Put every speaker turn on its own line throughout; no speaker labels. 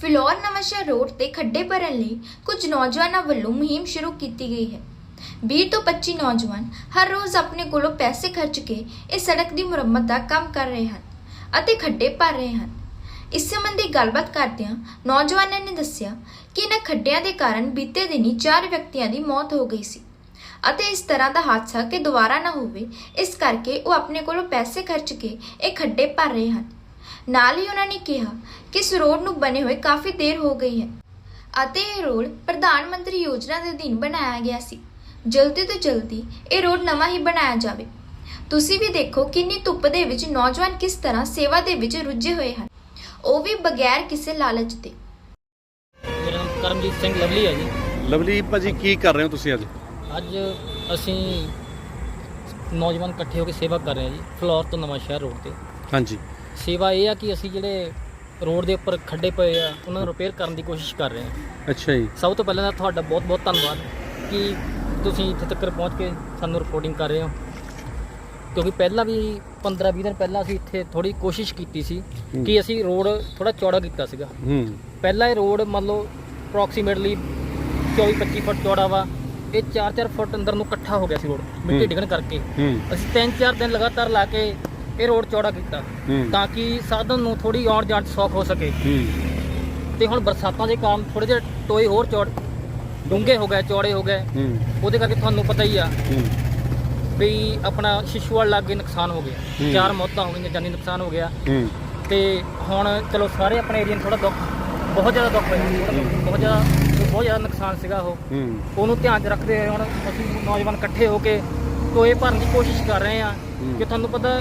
Phillaur Nawanshahr road ਤੇ ਖੱਡੇ ਭਰਨ ਲਈ ਕੁਝ ਨੌਜਵਾਨਾਂ ਵੱਲੋਂ ਮੁਹਿੰਮ ਸ਼ੁਰੂ ਕੀਤੀ ਗਈ ਹੈ। 20 ਤੋਂ 25 ਨੌਜਵਾਨ ਹਰ ਰੋਜ਼ ਆਪਣੇ ਕੋਲੋਂ ਪੈਸੇ ਖਰਚ ਕੇ ਇਸ ਸੜਕ ਦੀ ਮੁਰੰਮਤ ਦਾ ਕੰਮ ਕਰ ਰਹੇ ਹਨ ਅਤੇ ਖੱਡੇ ਭਰ ਰਹੇ ਹਨ। ਇਸ ਸੰਬੰਧੀ ਗੱਲਬਾਤ ਕਰਦਿਆਂ ਨੌਜਵਾਨਾਂ ਨੇ ਦੱਸਿਆ ਕਿ ਇਹਨਾਂ ਖੱਡਿਆਂ ਦੇ ਕਾਰਨ ਬੀਤੇ ਦਿਨੀ ਚਾਰ ਵਿਅਕਤੀਆਂ ਦੀ ਮੌਤ ਹੋ ਗਈ ਸੀ ਅਤੇ ਇਸ ਤਰ੍ਹਾਂ ਦਾ ਹਾਦਸਾ ਕਿ ਦੁਬਾਰਾ ਨਾ ਹੋਵੇ, ਇਸ ਕਰਕੇ ਉਹ ਆਪਣੇ ਕੋਲੋਂ ਪੈਸੇ ਖਰਚ ਕੇ ਇਹ ਖੱਡੇ ਭਰ ਰਹੇ ਹਨ। ਨਾਲ ਹੀ ਉਹਨਾਂ ਨੇ ਕਿਹਾ ਕਿ ਇਸ ਰੋਡ ਨੂੰ ਬਣੇ ਹੋਏ ਕਾਫੀ ਦੇਰ ਹੋ ਗਈ ਹੈ ਅਤੇ ਇਹ ਰੋਡ ਪ੍ਰਧਾਨ ਮੰਤਰੀ ਯੋਜਨਾ ਦੇ ਅਧੀਨ ਬਣਾਇਆ ਗਿਆ ਸੀ। ਜਲਦੀ ਤੋਂ ਜਲਦੀ ਇਹ ਰੋਡ ਨਵਾਂ ਹੀ ਬਣਾਇਆ ਜਾਵੇ। ਤੁਸੀਂ ਵੀ ਦੇਖੋ ਕਿੰਨੀ ਧੁੱਪ ਦੇ ਵਿੱਚ ਨੌਜਵਾਨ ਕਿਸ ਤਰ੍ਹਾਂ ਸੇਵਾ ਦੇ ਵਿੱਚ ਰੁੱਝੇ ਹੋਏ ਹਨ। ਉਹ ਵੀ ਬਗੈਰ ਕਿਸੇ ਲਾਲਚ ਦੇ।
ਮੇਰਾ ਨਾਮ ਕਰਮਜੀਤ ਸਿੰਘ ਲਵਲੀ ਹੈ ਜੀ।
ਲਵਲੀ ਭਾਜੀ ਕੀ ਕਰ ਰਹੇ ਹੋ ਤੁਸੀਂ ਅੱਜ?
ਅੱਜ ਅਸੀਂ ਨੌਜਵਾਨ ਇਕੱਠੇ ਹੋ ਕੇ ਸੇਵਾ ਕਰ ਰਹੇ ਹਾਂ ਜੀ ਫਲੋਰ ਤੋਂ ਨਵਾਂ ਸ਼ਹਿਰ ਰੋਡ ਤੇ।
ਹਾਂਜੀ।
ਸੇਵਾ ਇਹ ਆ ਕਿ ਅਸੀਂ ਜਿਹੜੇ ਰੋਡ ਦੇ ਉੱਪਰ ਖੱਡੇ ਪਏ ਆ ਉਹਨਾਂ ਨੂੰ ਰਿਪੇਅਰ ਕਰਨ ਦੀ ਕੋਸ਼ਿਸ਼ ਕਰ ਰਹੇ ਹਾਂ
ਅੱਛਾ ਜੀ।
ਸਭ ਤੋਂ ਪਹਿਲਾਂ ਤਾਂ ਤੁਹਾਡਾ ਬਹੁਤ ਬਹੁਤ ਧੰਨਵਾਦ ਕਿ ਤੁਸੀਂ ਇੱਥੇ ਤੱਕ ਪਹੁੰਚ ਕੇ ਸਾਨੂੰ ਰਿਪੋਰਟਿੰਗ ਕਰ ਰਹੇ ਹੋ। ਕਿਉਂਕਿ ਪਹਿਲਾਂ ਵੀ 15-20 ਦਿਨ ਪਹਿਲਾਂ ਅਸੀਂ ਇੱਥੇ ਥੋੜੀ ਕੋਸ਼ਿਸ਼ ਕੀਤੀ ਸੀ। ਕਿ ਅਸੀਂ ਰੋਡ ਥੋੜਾ ਚੌੜਾ ਕੀਤਾ ਸੀਗਾ।
ਹੂੰ।
ਪਹਿਲਾ ਇਹ ਰੋਡ ਮੰਨ ਲਓ ਅਪਰੋਕਸੀਮੇਟਲੀ 24-25 ਫੁੱਟ ਚੌੜਾ ਵਾ ਇਹ 4-4 ਫੁੱਟ ਅੰਦਰ ਨੂੰ ਇਕੱਠਾ ਹੋ ਗਿਆ ਸੀ ਰੋਡ ਮਿੱਟੀ। ਡਿੱਗਣ ਕਰਕੇ। ਅਸੀਂ 3-4 ਦਿਨ ਲਗਾਤਾਰ ਲਾ ਕੇ ਇਹ ਰੋਡ ਚੌੜਾ ਕੀਤਾ
ਹੂੰ।
ਤਾਂ ਕਿ ਸਾਧਨ ਨੂੰ ਥੋੜੀ ਆਉਣ ਜਾਣ 'ਚ ਸੌਖ ਹੋ ਸਕੇ।
ਹੂੰ।
ਤੇ ਹੁਣ ਬਰਸਾਤਾਂ ਦੇ ਕਾਰਨ ਥੋੜੇ ਜਿਹੇ ਟੋਏ ਹੋਰ ਚੌੜ ਡੂੰਘੇ ਹੋ ਗਏ ਚੌੜੇ ਹੋ ਗਏ।
ਹੂੰ।
ਉਹਦੇ ਕਰਕੇ ਤੁਹਾਨੂੰ ਪਤਾ ਹੀ ਆ
ਹੂੰ।
ਵੀ ਆਪਣਾ ਸ਼ਿਸ਼ੂਵਾਲ ਲਾਗੇ ਨੁਕਸਾਨ ਹੋ ਗਿਆ।
ਹੂੰ।
ਚਾਰ ਮੌਤਾਂ ਹੋ ਗਈਆਂ ਜਾਨੀ ਨੁਕਸਾਨ ਹੋ ਗਿਆ।
ਹੂੰ।
ਤੇ ਹੁਣ ਚਲੋ ਸਾਰੇ ਆਪਣੇ ਏਰੀਆ ਨੂੰ ਥੋੜਾ ਦੁੱਖ ਬਹੁਤ ਜ਼ਿਆਦਾ ਦੁੱਖ ਹੋਇਆ। ਬਹੁਤ ਜ਼ਿਆਦਾ ਬਹੁਤ ਜ਼ਿਆਦਾ ਨੁਕਸਾਨ ਸੀਗਾ ਉਹ।
ਹੂੰ।
ਉਹਨੂੰ ਧਿਆਨ 'ਚ ਰੱਖਦੇ ਹੋਏ ਹੁਣ ਅਸੀਂ ਨੌਜਵਾਨ ਇਕੱਠੇ ਹੋ ਕੇ ਟੋਏ ਭਰਨ ਦੀ ਕੋਸ਼ਿਸ਼ ਕਰ ਰਹੇ ਹੂੰ। ਕਿ ਤੁਹਾਨੂੰ ਪਤਾ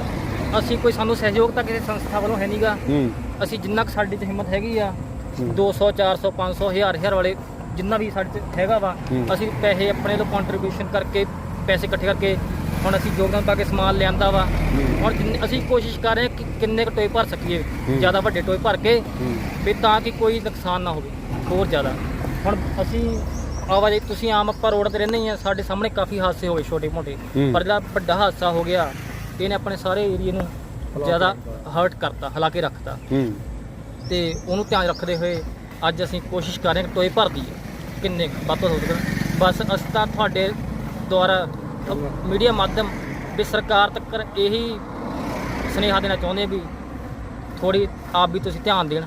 ਅਸੀਂ ਕੋਈ ਸਾਨੂੰ ਸਹਿਯੋਗ ਤਾਂ ਕਿਸੇ ਸੰਸਥਾ ਵੱਲੋਂ ਹੈ ਨਹੀਂਗਾ
ਹੂੰ
ਅਸੀਂ ਜਿੰਨਾ ਕੁ ਸਾਡੀ 'ਚ ਹਿੰਮਤ ਹੈਗੀ ਆ
ਹੂੰ।
200 400 500 1000 ਹਜ਼ਾਰ ਵਾਲੇ ਜਿੰਨਾ ਵੀ ਸਾਡੇ 'ਚ ਹੈਗਾ ਵਾ। ਅਸੀਂ ਪੈਸੇ ਆਪਣੇ ਵੱਲੋਂ ਕੰਟਰੀਬਿਊਸ਼ਨ ਕਰਕੇ ਪੈਸੇ ਇਕੱਠੇ ਕਰਕੇ ਹੁਣ ਅਸੀਂ ਯੋਗਦਾਨ ਪਾ ਕੇ ਸਮਾਨ ਲਿਆਂਦਾ ਵਾ ਜਿੰਨੇ- ਅਸੀਂ ਕੋਸ਼ਿਸ਼ ਕਰ ਰਹੇ ਕਿ ਕਿੰਨੇ ਕੁ ਟੋਏ ਭਰ ਸਕੀਏ। ਜ਼ਿਆਦਾ ਵੱਡੇ ਟੋਏ ਭਰ ਕੇ ਵੀ ਤਾਂ ਕਿ ਕੋਈ ਨੁਕਸਾਨ ਨਾ ਹੋਵੇ ਹੋਰ ਜ਼ਿਆਦਾ ਹੁਣ ਅਸੀਂ ਆਵਾਜਾਈ ਤੁਸੀਂ ਆਮ ਆਪਾਂ ਰੋਡ ਤੇ ਰਹਿੰਦੇ ਹੀ ਆ ਸਾਡੇ ਸਾਹਮਣੇ ਕਾਫੀ ਹਾਦਸੇ ਹੋਏ ਛੋਟੇ ਮੋਟੇ। ਪਰ ਜਿਹੜਾ ਵੱਡਾ ਹਾਦਸਾ ਹੋ ਗਿਆ ਇਹਨੇ ਆਪਣੇ ਸਾਰੇ ਏਰੀਏ ਨੂੰ ਜ਼ਿਆਦਾ ਹਰਟ ਕਰਤਾ ਹਲਾ ਕੇ ਰੱਖਤਾ।
ਹੂੰ।
ਤੇ ਉਹਨੂੰ ਧਿਆਨ ਰੱਖਦੇ ਹੋਏ ਅੱਜ ਅਸੀਂ ਕੋਸ਼ਿਸ਼ ਕਰ ਰਹੇ ਹਾਂ ਕਿ ਟੋਏ ਭਰ ਦਈਏ। ਕਿੰਨੇ ਕੁ? ਵੱਧ ਤੋਂ ਹੋ ਸਕਣ ਬਸ ਅਸੀਂ ਤਾਂ ਤੁਹਾਡੇ ਦੁਆਰਾ ਮੀਡੀਆ ਮਾਧਿਅਮ ਵੀ ਸਰਕਾਰ ਤੱਕ ਇਹੀ ਸੁਨੇਹਾ ਦੇਣਾ ਚਾਹੁੰਦੇ ਵੀ ਥੋੜੀ ਆਪ ਵੀ ਤੁਸੀਂ ਧਿਆਨ ਦੇਣ।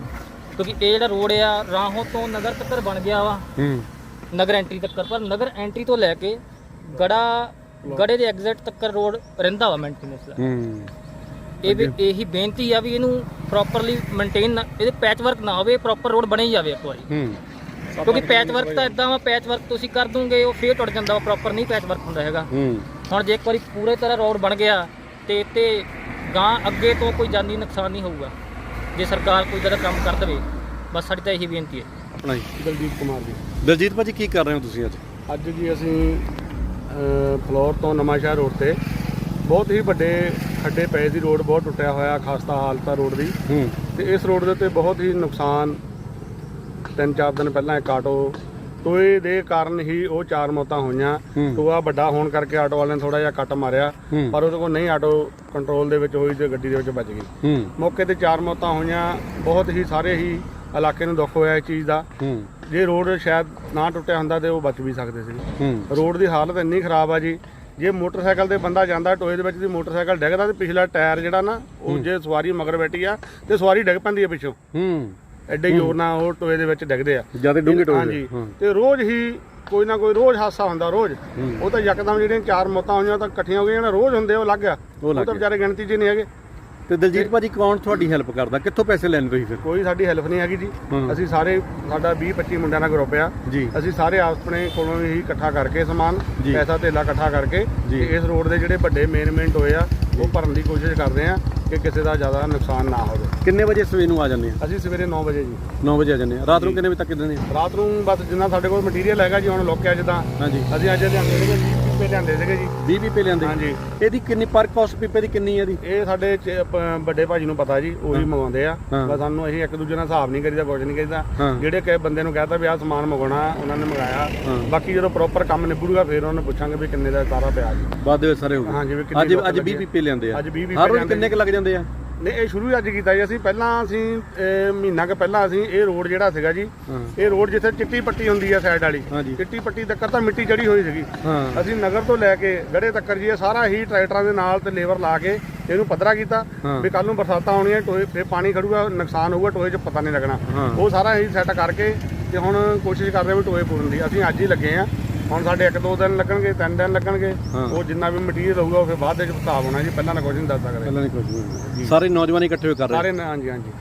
ਕਿਉਂਕਿ ਇਹ ਜਿਹੜਾ ਰੋਡ ਆ ਰਾਹੋਂ ਤੋਂ ਨਗਰ ਤੱਕ ਬਣ ਗਿਆ ਵਾ।
ਹੂੰ।
ਨਗਰ ਐਂਟਰੀ ਤੱਕ ਪਰ ਨਗਰ ਐਂਟਰੀ ਤੋਂ ਲੈ ਕੇ ਗੜਾ ਗੜੇ ਦੇ ਐਗਜ਼ਿਟ ਤੱਕ ਰੋਡ ਰਹਿੰਦਾ ਵਾ ਮੇਨਟੇਨੈਂਸ ਦਾ।
ਹੂੰ।
ਇਹ ਵੀ ਇਹੀ ਬੇਨਤੀ ਆ ਵੀ ਇਹਨੂੰ ਪ੍ਰੋਪਰਲੀ ਮੇਨਟੇਨ ਇਹਦੇ ਪੈਚ ਵਰਕ ਨਾ ਹੋਵੇ ਪ੍ਰੋਪਰ ਰੋਡ ਬਣੇ ਹੀ ਜਾਵੇ ਇੱਕ ਵਾਰੀ।
ਹੂੰ।
ਕਿਉਂਕਿ ਪੈਚ ਵਰਕ ਤਾਂ ਇਦਾਂ ਵਾ ਪੈਚ ਵਰਕ ਤੁਸੀਂ ਕਰ ਦੋਗੇ ਉਹ ਫੇਰ ਟੁੱਟ ਜਾਂਦਾ ਵਾ ਪ੍ਰੋਪਰ ਨਹੀਂ ਪੈਚ ਵਰਕ ਹੁੰਦਾ ਹੈਗਾ।
ਹੂੰ।
ਹੁਣ ਜੇ ਇੱਕ ਵਾਰੀ ਪੂਰੇ ਤਰ੍ਹਾਂ ਰੋਡ ਬਣ ਗਿਆ ਤੇ ਤੇ ਗਾਂ ਅੱਗੇ ਤੋਂ ਕੋਈ ਜਾਨੀ ਨੁਕਸਾਨ ਨਹੀਂ ਹੋਊਗਾ ਜੇ ਸਰਕਾਰ ਕੋਈ ਜ਼ਿਆਦਾ ਕੰਮ ਕਰ ਦੇਵੇ। ਬਸ ਸਾਡੀ ਤਾਂ ਇਹੀ ਬੇਨਤੀ ਹੈ।
ਆਪਣਾ ਜੀ।
ਦਲਜੀਤ ਕੁਮਾਰ ਜੀ।
ਦਲਜੀਤ ਭਾਜੀ ਕੀ ਕਰ ਰਹੇ ਹੋ ਤੁਸੀਂ ਅੱਜ?
ਅੱਜ ਜੀ ਅਸੀਂ ਫਲੋਰ ਤੋਂ ਨਵਾਂਸ਼ਹਿਰ ਰੋਡ ਤੇ। ਬਹੁਤ ਹੀ ਵੱਡੇ ਖੱਡੇ ਪਏ ਦੀ ਰੋਡ ਬਹੁਤ ਟੁੱਟਿਆ ਹੋਇਆ ਖਸਤਾ ਹਾਲਤ ਆ ਰੋਡ ਦੀ। ਤੇ ਇਸ ਰੋਡ ਦੇ ਉੱਤੇ ਬਹੁਤ ਹੀ ਨੁਕਸਾਨ। ਤਿੰਨ ਚਾਰ ਦਿਨ ਪਹਿਲਾਂ ਇੱਕ ਆਟੋ ਟੋਏ ਦੇ ਕਾਰਨ ਹੀ ਉਹ ਚਾਰ ਮੌਤਾਂ ਹੋਈਆਂ। ਟੋਆ ਵੱਡਾ ਹੋਣ ਕਰਕੇ ਆਟੋ ਵਾਲੇ ਨੇ ਥੋੜਾ ਜਿਹਾ ਕੱਟ ਮਾਰਿਆ। ਪਰ ਉਹਦੇ ਕੋਲ ਨਹੀਂ ਆਟੋ ਕੰਟਰੋਲ ਦੇ ਵਿੱਚ ਹੋਈ ਤੇ ਗੱਡੀ ਦੇ ਵਿੱਚ ਵੱਜ ਗਈ। ਮੌਕੇ ਤੇ ਚਾਰ ਮੌਤਾਂ ਹੋਈਆਂ। ਬਹੁਤ ਹੀ ਸਾਰੇ ਹੀ ਇਲਾਕੇ ਨੂੰ ਦੁੱਖ ਹੋਇਆ ਇਸ ਚੀਜ਼ ਦਾ। ਜੇ ਰੋਡ ਸ਼ਾਇਦ ਨਾ ਟੁੱਟਿਆ ਹੁੰਦਾ ਤੇ ਉਹ ਬਚ ਵੀ ਸਕਦੇ ਸੀ। ਰੋਡ ਦੀ ਹਾਲਤ ਇੰਨੀ ਖਰਾਬ ਆ ਜੀ ਜੇ ਮੋਟਰਸਾਈਕਲ ਤੇ ਬੰਦਾ ਜਾਂਦਾ ਟੋਏ ਦੇ ਵਿੱਚ ਦੀ ਮੋਟਰਸਾਈਕਲ ਡਿੱਗਦਾ ਤੇ ਪਿਛਲਾ ਟਾਇਰ ਜਿਹੜਾ ਨਾ ਉਹ ਜੇ ਸਵਾਰੀ ਮਗਰ ਬੈਠੀ ਆ ਤੇ ਸਵਾਰੀ ਡਿੱਗ ਪੈਂਦੀ ਆ ਪਿੱਛੋਂ।
ਹੂੰ।
ਐਡੇ ਜ਼ੋਰ ਨਾਲ ਉਹ ਟੋਏ ਦੇ ਵਿੱਚ ਡਿੱਗਦੇ ਆ।
ਜ਼ਿਆਦਾ ਡੂੰਘੇ ਟੋਏ
ਹਾਂਜੀ। ਤੇ ਰੋਜ਼ ਹੀ ਕੋਈ ਨਾ ਕੋਈ ਰੋਜ਼ ਹਾਦਸਾ ਹੁੰਦਾ ਰੋਜ਼। ਉਹ ਤਾਂ ਯਕਦਮ ਜਿਹੜੀਆਂ ਚਾਰ ਮੌਤਾਂ ਹੋਈਆਂ ਤਾਂ ਇਕੱਠੀਆਂ ਹੋ ਗਈਆਂ ਜਿਹੜਾ ਰੋਜ਼ ਹੁੰਦੇ ਉਹ ਲੱਗ ਗਿਆ।
ਉਹ
ਤਾਂ। ਵਿਚਾਰੇ ਗਿਣਤੀ 'ਚ ਨਹੀਂ ਹੈਗੇ।
ਤੇ ਦਲਜੀਤ ਭਾਜੀ ਕੌਣ ਤੁਹਾਡੀ ਹੈਲਪ ਕਰਦਾ? ਕਿੱਥੋਂ ਪੈਸੇ ਲੈਣੇ ਤੁਸੀਂ ਫਿਰ?
ਕੋਈ ਸਾਡੀ ਹੈਲਪ ਨਹੀਂ ਹੈਗੀ ਜੀ। ਅਸੀਂ ਸਾਰੇ ਸਾਡਾ 20 25 ਮੁੰਡਿਆਂ ਦਾ ਗਰੁੱਪ ਆ।
ਜੀ।
ਅਸੀਂ ਸਾਰੇ ਆਪਣੇ ਕੋਲੋਂ ਹੀ ਇਕੱਠਾ ਕਰਕੇ ਸਮਾਨ
ਜੀ।
ਪੈਸਾ ਧੇਲਾ ਇਕੱਠਾ ਕਰਕੇ
ਜੀ।
ਤੇ ਇਸ ਰੋਡ ਦੇ ਜਿਹੜੇ ਵੱਡੇ ਮੇਨ ਮੇਨ ਟੋਏ ਆ ਉਹ ਭਰਨ ਦੀ ਕੋਸ਼ਿਸ਼ ਕਰਦੇ ਆ ਕਿ ਕਿਸੇ ਦਾ ਜ਼ਿਆਦਾ ਨੁਕਸਾਨ ਨਾ ਹੋਵੇ।
ਕਿੰਨੇ ਵਜੇ ਸਵੇਰ ਨੂੰ ਆ ਜਾਂਦੇ ਆ?
ਅਸੀਂ ਸਵੇਰੇ 9 ਵਜੇ ਜੀ।
9 ਵਜੇ ਆ ਜਾਂਦੇ ਆ। ਰਾਤ ਨੂੰ ਕਿੰਨੇ ਵਜੇ ਤੱਕ ਦਿੰਦੇ ਆ?
ਰਾਤ ਨੂੰ ਬਸ ਜਿੰਨਾ ਸਾਡੇ ਕੋਲ ਮਟੀਰੀਅਲ ਹੈਗਾ ਜੀ ਹੁਣ ਲੋਕਿਆ ਜਿੱਦਾਂ
ਹਾਂਜੀ।
ਅਸੀਂ ਅੱਜ ਲਿਆਂਦੇ ਸੀਗੇ। 20 ਪੀਪੇ ਲਿਆਂਦੇ ਸੀਗੇ ਜੀ।
20 ਪੀਪੇ ਲਿਆਂਦੇ।
ਹਾਂਜੀ।
ਇਹਦੀ ਕਿੰਨੀ ਪਰ ਕਾਸਟ ਪੀਪੇ ਦੀ ਕਿੰਨੀ ਹੈ ਦੀ
ਇਹ ਸਾਡੇ ਚ- ਪ- ਵੱਡੇ ਭਾਜੀ ਨੂੰ ਪਤਾ ਜੀ ਉਹੀ। ਮੰਗਵਾਉਂਦੇ ਆ।
ਹਾਂ।
ਬਸ ਸਾਨੂੰ ਅਸੀਂ ਇੱਕ ਦੂਜੇ ਨਾਲ ਹਿਸਾਬ ਨਹੀਂ ਕਰੀਦਾ ਕੁਝ ਨਹੀਂ ਕਰੀਦਾ। ਜਿਹੜੇ ਕਿ ਬੰਦੇ ਨੂੰ ਕਹਤਾ ਵੀ ਆਹ ਸਮਾਨ ਮੰਗਵਾਉਣਾ ਉਹਨਾਂ ਨੇ ਮੰਗਾਇਆ।
ਹਾਂ।
ਬਾਕੀ ਜਦੋਂ ਪ੍ਰੋਪਰ ਕੰਮ ਨਿਬੜੂਗਾ ਫਿਰ ਉਹਨਾਂ ਨੂੰ ਪੁੱਛਾਂਗੇ ਵੀ ਕਿੰਨੇ ਦਾ ਸਾਰਾ ਪਿਆ ਜੀ।
ਦੇ ਵਿੱਚ ਸਾਰੇ ਹੋ ਗਏ।
ਹਾਂਜੀ, ਵੀ ਕਿੰਨੇ
ਅੱਜ
ਲੋਕ
ਅੱਜ 20
ਲੱਗੇ ਆ।
ਪੀਪੇ ਲਿਆਂਦੇ ਆ।
ਅੱਜ 20
ਹਰ ਰੋਜ਼
ਲਿਆਂਦੇ
ਕਿੰਨੇ ਕੁ ਲੱਗ ਜਾਂਦੇ ਆ?
ਨਹੀਂ ਇਹ ਸ਼ੁਰੂ ਹੀ ਅੱਜ ਕੀਤਾ ਜੀ ਅਸੀਂ ਪਹਿਲਾਂ ਅਸੀਂ ਇਹ ਮਹੀਨਾ ਕੁ ਪਹਿਲਾਂ ਅਸੀਂ ਇਹ ਰੋਡ ਜਿਹੜਾ ਸੀਗਾ ਜੀ। ਇਹ ਰੋਡ ਜਿੱਥੇ ਚਿੱਟੀ ਪੱਟੀ ਹੁੰਦੀ ਆ ਸਾਈਡ ਵਾਲੀ
ਹਾਂਜੀ।
ਚਿੱਟੀ ਪੱਟੀ ਤੱਕ ਤਾਂ ਮਿੱਟੀ ਚੜੀ ਹੋਈ ਸੀਗੀ
ਹਾਂ
ਅਸੀਂ ਨਗਰ ਤੋਂ ਲੈ ਕੇ ਗੜੇ ਤੱਕ ਜੀ ਇਹ ਸਾਰਾ ਹੀ ਟਰੈਕਟਰਾਂ ਦੇ ਨਾਲ ਤੇ ਲੇਬਰ ਲਾ ਕੇ ਇਹਨੂੰ ਪੱਧਰਾ ਕੀਤਾ
ਹਾਂ।
ਵੀ ਕੱਲ ਨੂੰ ਬਰਸਾਤਾਂ ਆਉਣੀਆਂ ਟੋਏ ਫੇ ਪਾਣੀ ਖੜੂਗਾ ਨੁਕਸਾਨ ਹੋਊਗਾ ਟੋਏ 'ਚ ਪਤਾ ਨਹੀਂ ਲੱਗਣਾ
ਹਾਂ।
ਉਹ ਸਾਰਾ ਹੀ ਸੈੱਟ ਕਰਕੇ ਤੇ ਹੁਣ ਕੋਸ਼ਿਸ਼ ਕਰ ਰਹੇ ਵੀ ਟੋਏ ਪੂਰਨ ਦੀ ਅਸੀਂ ਅੱਜ ਹੀ ਲੱਗੇ ਆ ਹੁਣ ਸਾਡੇ ਇੱਕ ਦੋ ਦਿਨ ਲੱਗਣਗੇ ਤਿੰਨ ਦਿਨ ਲੱਗਣਗੇ
ਹਾਂ।
ਉਹ ਜਿੰਨਾ ਵੀ ਮਟੀਰੀਅਲ ਹੋਊਗਾ ਉਹ ਫਿਰ ਬਾਅਦ ਵਿੱਚ ਹਿਸਾਬ ਹੋਣਾ ਜੀ ਪਹਿਲਾਂ ਤਾਂ ਕੁਝ ਨਹੀਂ ਦੱਸ ਸਕਦੇ
ਪਹਿਲਾਂ ਨਹੀਂ ਕੁਝ ਨਹੀਂ ਸਾਰੇ ਨੌਜਵਾਨ ਇਕੱਠੇ ਹੋ ਕਰ ਰਹੇ
ਸਾਰੇ ਨੇ- ਹਾਂਜੀ ਹਾਂਜੀ।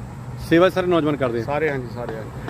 ਸੇਵਾ ਸਾਰੇ ਨੌਜਵਾਨ ਕਰਦੇ? ਆ
ਸਾਰੇ ਹਾਂਜੀ ਸਾਰੇ ਹਾਂਜੀ।